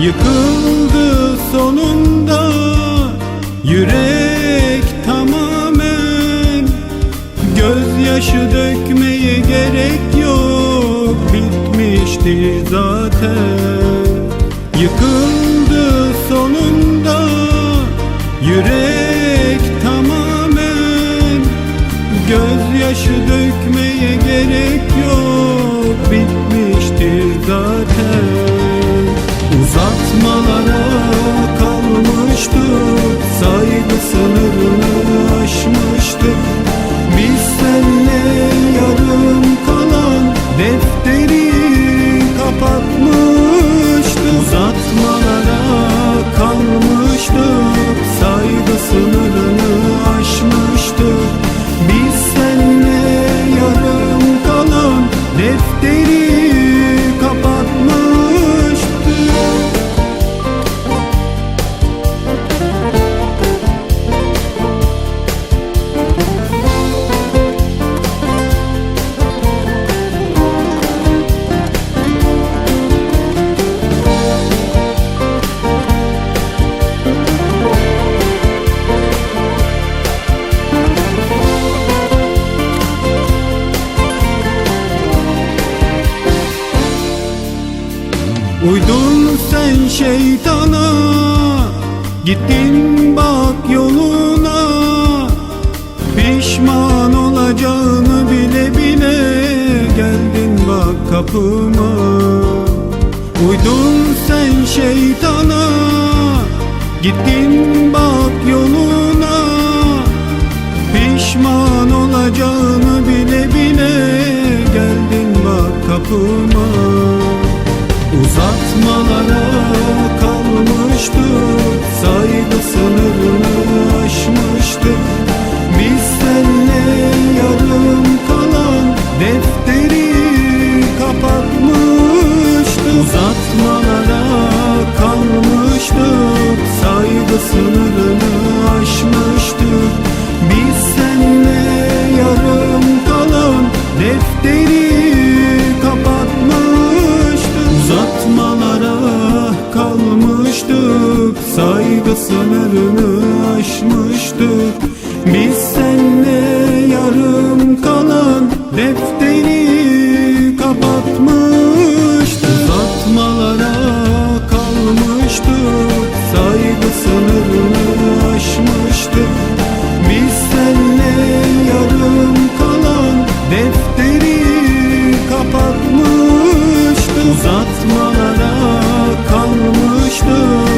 Yıkıldı sonunda Yürek tamamen. Gözyaşı dökmeye gerek yok Bitmişti zaten. Yıkıldı sonunda Yürek tamamen. Gözyaşı dökmeye gerek yok Bitmiştir zaten Uzatmalara kalmıştık Saygı sınırını aşmıştık Biz senle yarım kalan Defteri kapatmıştık Uzatmalara kalmıştık Saygı sınırını Uydun sen şeytana Gittin bak yoluna. Pişman olacağını bile bile Geldin bak kapıma. Uydun sen şeytana Gittin bak yoluna. Pişman olacağını bile Saygı sınırını aşmıştık. Biz senle yarım kalan defteri kapatmıştık. Uzatmalara kalmıştık. Saygı sınırını aşmıştık. Biz senle yarım kalan defteri kapatmıştık. Uzatmalara kalmıştık.